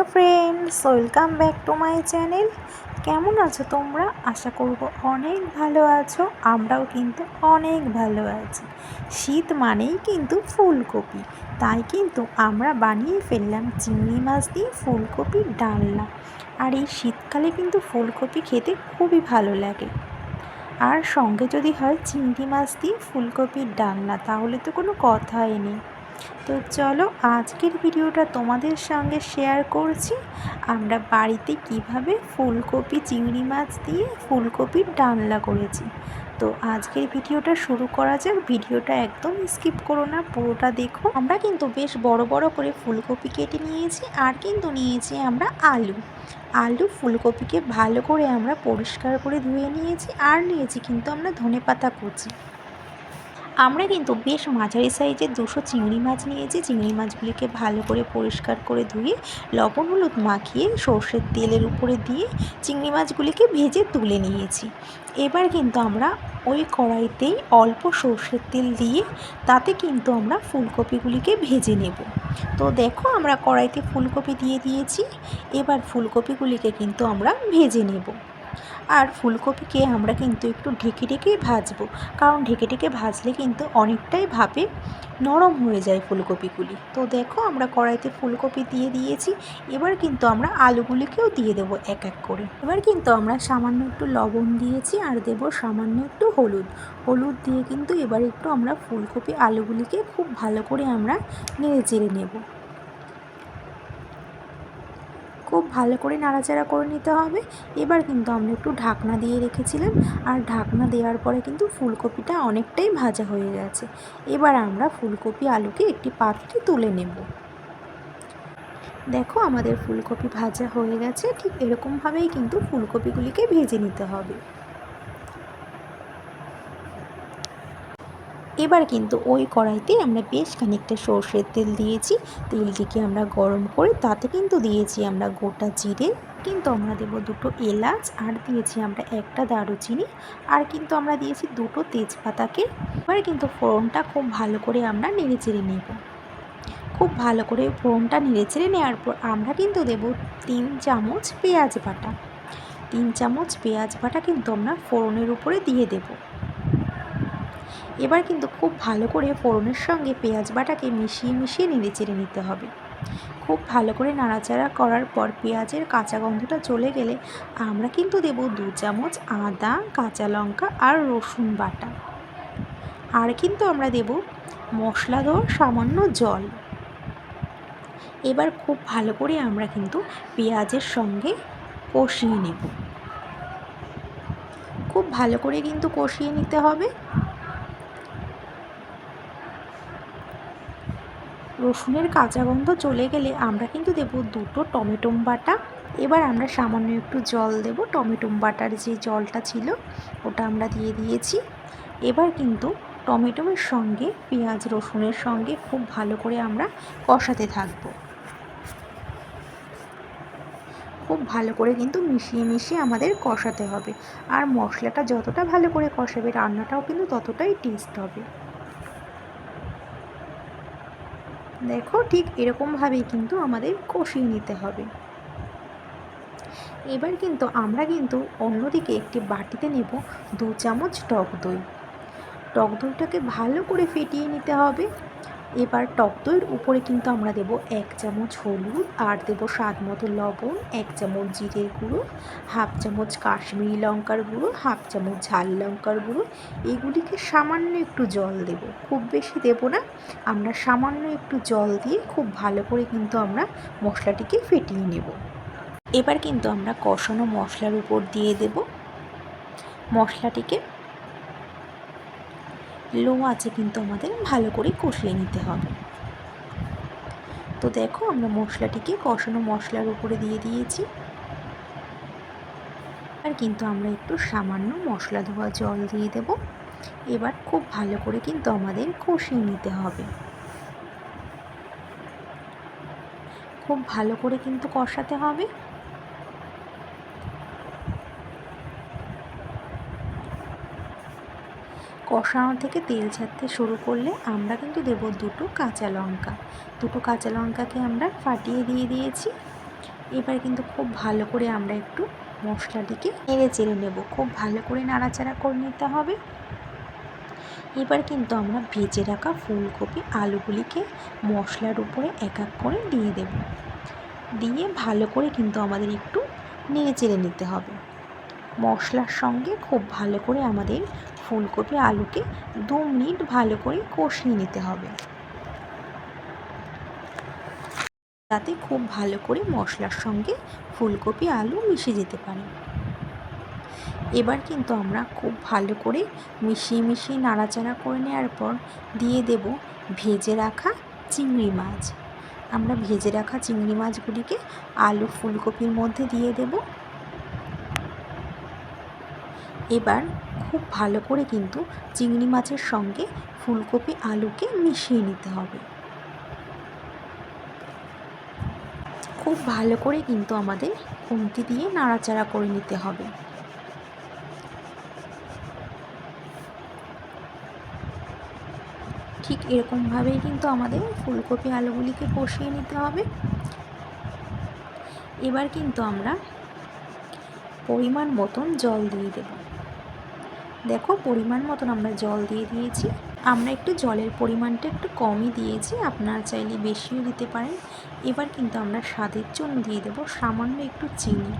Hello friends, welcome back to my channel. কেমন আছো তোমরা? আশা করব অনেক ভালো আছো, আমরাও কিন্তু অনেক ভালো আছি। শীত মানেই কিন্তু ফুলকপি, তাই কিন্তু আমরা বানিয়ে ফেললাম চিংড়ি মাছ দিয়ে ফুলকপির ডালনা। আর এই শীতকালে কিন্তু ফুলকপি খেতে খুবই ভালো লাগে। আর সঙ্গে যদি হয় চিংড়ি মাছ দিয়ে ফুলকপির ডালনা, তাহলে তো কোনো কথাই নেই। তো চলো আজকের ভিডিওটা তোমাদের সঙ্গে শেয়ার করছি। আমরা বাড়িতে কীভাবে ফুলকপি চিংড়ি মাছ দিয়ে ফুলকপির ডালনা করেছি। তো আজকের ভিডিওটা শুরু করা যাক। ভিডিওটা একদম স্কিপ করো না, পুরোটা দেখো। আমরা কিন্তু বেশ বড় বড় করে ফুলকপি কেটে নিয়েছি আর কিন্তু নিয়েছি আমরা আলু। আলু ফুলকপিকে ভালো করে আমরা পরিষ্কার করে ধুয়ে নিয়েছি আর নিয়েছি কিন্তু আমরা ধনে পাতা কুচি। আমরা কিন্তু বেশ মাঝারি সাইজের দুশো চিংড়ি মাছ নিয়েছি। চিংড়ি মাছগুলিকে ভালো করে পরিষ্কার করে ধুয়ে, লবণ হলুদ মাখিয়ে, সর্ষের তেলের উপরে দিয়ে চিংড়ি মাছগুলিকে ভেজে তুলে নিয়েছি। এবার কিন্তু আমরা ওই কড়াইতেই অল্প সর্ষের তেল দিয়ে তাতে কিন্তু আমরা ফুলকপিগুলিকে ভেজে নেব। তো দেখো আমরা কড়াইতে ফুলকপি দিয়ে দিয়েছি। এবার ফুলকপিগুলিকে কিন্তু আমরা ভেজে নেব। আর ফুলকপিকে আমরা কিন্তু একটু ঢেকে ঢেকেই ভাজবো। কারণ ঢেকে ঢেকে ভাজলে কিন্তু অনেকটাই ভাবে নরম হয়ে যায় ফুলকপিগুলি। তো দেখো, আমরা কড়াইতে ফুলকপি দিয়ে দিয়েছি। এবার কিন্তু আমরা আলুগুলিকেও দিয়ে দেবো এক এক করে। এবার কিন্তু আমরা সামান্য একটু লবণ দিয়েছি আর দেবো সামান্য একটু হলুদ। হলুদ দিয়ে কিন্তু এবার একটু আমরা ফুলকপি আলুগুলিকে খুব ভালো করে আমরা নেড়ে চেড়ে নেব। খুব ভালো করে নাড়াচাড়া করে নিতে হবে। এবার কিন্তু আমরা একটু ঢাকনা দিয়ে রেখেছিলাম। আর ঢাকনা দেওয়ার পরে কিন্তু ফুলকপিটা অনেকটাই ভাজা হয়ে গেছে। এবার আমরা ফুলকপি আলুকে একটি পাত্রে তুলে নেব। দেখো আমাদের ফুলকপি ভাজা হয়ে গেছে। ঠিক এরকমভাবেই কিন্তু ফুলকপিগুলিকে ভেজে নিতে হবে। এবার কিন্তু ওই কড়াইতে আমরা বেশ খানিকটা সর্ষের তেল দিয়েছি। তেলটিকে আমরা গরম করে তাতে কিন্তু দিয়েছি আমরা গোটা জিরে। কিন্তু আমরা দেবো দুটো এলাচ আর দিয়েছি আমরা একটা দারুচিনি। আর কিন্তু আমরা দিয়েছি দুটো তেজপাতাকে। এবার কিন্তু ফোড়নটা খুব ভালো করে আমরা নেড়ে চেড়ে নেব। খুব ভালো করে ফোড়নটা নেড়ে চেড়ে নেওয়ার পর আমরা কিন্তু দেব তিন চামচ পেঁয়াজ বাটা। তিন চামচ পেঁয়াজ বাটা কিন্তু আমরা ফোড়নের উপরে দিয়ে দেবো। এবার কিন্তু খুব ভালো করে ফোড়নের সঙ্গে পেঁয়াজ বাটাকে মিশিয়ে মিশিয়ে নেড়ে চেড়ে নিতে হবে। খুব ভালো করে নাড়াচাড়া করার পর পেঁয়াজের কাঁচা গন্ধটা চলে গেলে আমরা কিন্তু দেব দু চামচ আদা, কাঁচা লঙ্কা আর রসুন বাটা। আর কিন্তু আমরা দেব মশলা দেওয়ার সামান্য জল। এবার খুব ভালো করে আমরা কিন্তু পেঁয়াজের সঙ্গে কষিয়ে নেব। খুব ভালো করে কিন্তু কষিয়ে নিতে হবে। রসুনের কাঁচা গন্ধ চলে গেলে আমরা কিন্তু দেব দুটো টমেটো বাটা। এবার আমরা সামান্য একটু জল দেব, টমেটো বাটার যে জলটা ছিল ওটা আমরা দিয়ে দিয়েছি। এবার কিন্তু টমেটোমের সঙ্গে, পেঁয়াজ, রসুনের সঙ্গে খুব ভালো করে আমরা কষাতে থাকব। খুব ভালো করে কিন্তু মিশিয়ে মিশিয়ে আমাদের কষাতে হবে। আর মশলাটা যতটা ভালো করে কষাবে, রান্নাটাও কিন্তু ততটাই টেস্ট হবে। দেখো ঠিক এরকমভাবেই কিন্তু আমাদের কষিয়ে নিতে হবে। এবার কিন্তু আমরা কিন্তু অন্যদিকে একটি বাটিতে নেব দু চামচ টক দই। টক দইটাকে ভালো করে ফেটিয়ে নিতে হবে। এবার টক দইয়ের উপরে কিন্তু আমরা দেব এক চামচ হলুদ, আর দেব স্বাদ মতো লবণ, এক চামচ জিরের গুঁড়ো, হাফ চামচ কাশ্মীরি লঙ্কার গুঁড়ো, হাফ চামচ ঝাল লঙ্কার গুঁড়ো। এগুলিকে সামান্য একটু জল দেব। খুব বেশি দেব না। আমরা সামান্য একটু জল দিয়ে খুব ভালো করে কিন্তু আমরা মশলাটিকে ফেটিয়ে নেব। এবার কিন্তু আমরা কষানো মশলার উপর দিয়ে দেব। মশলাটিকে লো আছে কিন্তু আমাদের ভালো করে কষিয়ে নিতে হবে। তো দেখো আমরা মশলাটিকে কষানো মশলার উপরে দিয়ে দিয়েছি। আর কিন্তু আমরা একটু সামান্য মশলা ধোয়া জল দিয়ে দেব। এবার খুব ভালো করে কিন্তু আমাদের কষিয়ে নিতে হবে। খুব ভালো করে কিন্তু কষাতে হবে। কষানো থেকে তেল ছাড়তে শুরু করলে আমরা কিন্তু দেব দুটো কাঁচা লঙ্কা। দুটো কাঁচা লঙ্কাকে আমরা ফাটিয়ে দিয়ে দিয়েছি। এবার কিন্তু খুব ভালো করে আমরা একটু মশলাটিকে নেড়ে চেড়ে নেব। খুব ভালো করে নাড়াচাড়া করে নিতে হবে। এবার কিন্তু আমরা ভেজে রাখা ফুলকপি আলুগুলিকে মশলার উপরে এক এক করে দিয়ে দেব। দিয়ে ভালো করে কিন্তু আমাদের একটু নেড়ে চেড়ে নিতে হবে। মশলার সঙ্গে খুব ভালো করে আমাদের ফুলকপি আলুকে দু মিনিট ভালো করে কষিয়ে নিতে হবে। যাতে খুব ভালো করে মশলার সঙ্গে ফুলকপি আলু মিশে যেতে পারে। এবার কিন্তু আমরা খুব ভালো করে মিশিয়ে মিশিয়ে নাড়াচাড়া করে নেওয়ার পর দিয়ে দেব ভেজে রাখা চিংড়ি মাছ। আমরা ভেজে রাখা চিংড়ি মাছগুলিকে আলু ফুলকপির মধ্যে দিয়ে দেব। এবার খুব ভালো করে কিন্তু চিংড়ি মাছের সঙ্গে ফুলকপি আলুকে মিশিয়ে নিতে হবে। খুব ভালো করে কিন্তু আমাদের খুন্তি দিয়ে নাড়াচাড়া করে নিতে হবে। ঠিক এরকমভাবেই কিন্তু আমাদের ফুলকপি আলুগুলিকে কষিয়ে নিতে হবে। এবার কিন্তু আমরা পরিমাণ মতন জল দিয়ে দেব। দেখো পরিমাণ মতন আমরা জল দিয়ে দিয়েছি। আমরা একটু জলের পরিমাণটা একটু কমই দিয়েছি, আপনারা চাইলে বেশিও দিতে পারেন। এবার কিন্তু আমরা স্বাদের জন্য দিয়ে দেবো সামান্য একটু চিনি।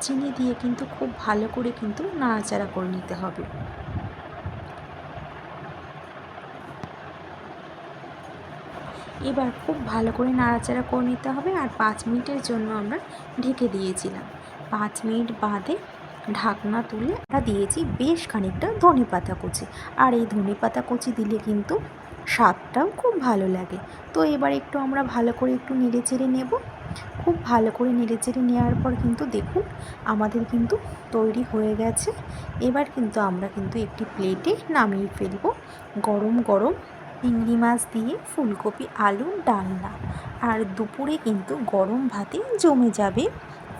চিনি দিয়ে কিন্তু খুব ভালো করে কিন্তু নাড়াচাড়া করে নিতে হবে। এবার খুব ভালো করে নাড়াচাড়া করে নিতে হবে আর পাঁচ মিনিটের জন্য আমরা ঢেকে দিয়েছিলাম। পাঁচ মিনিট বাদে ঢাকনা তুলে আমরা দিয়েছি, বেশ খানিকটা ধনে পাতা কুচি। আর এই ধনে পাতা কুচি দিলে কিন্তু স্বাদটাও খুব ভালো লাগে। তো এবার একটু আমরা ভালো করে একটু নেড়ে চেড়ে নেব। খুব ভালো করে নেড়ে চেড়ে নেওয়ার পর কিন্তু দেখুন, আমাদের কিন্তু তৈরি হয়ে গেছে। এবার কিন্তু আমরা কিন্তু একটি প্লেটে নামিয়ে ফেলব গরম গরম চিংড়ি মাছ দিয়ে ফুলকপি, আলু, ডালনা। আর দুপুরে কিন্তু গরম ভাতে জমে যাবে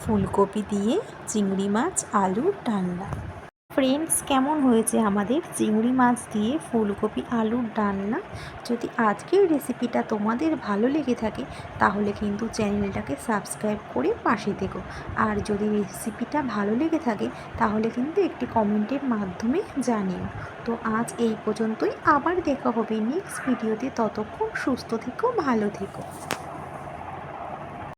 ফুলকপি দিয়ে চিংড়ি মাছ, আলু, ডালনা। ফ্রেন্ডস কেমন হয়েছে আমাদের চিংড়ি মাছ দিয়ে ফুলকপি আলুর ডালনা? যদি আজকের রেসিপিটা তোমাদের ভালো লেগে থাকে, তাহলে কিন্তু চ্যানেলটাকে সাবস্ক্রাইব করে পাশে থেকো। আর যদি রেসিপিটা ভালো লেগে থাকে, তাহলে কিন্তু একটি কমেন্টের মাধ্যমে জানিও। তো আজ এই পর্যন্তই। আবার দেখা হবে নেক্সট ভিডিওতে ততক্ষণ সুস্থ থেকো, ভালো থেকো।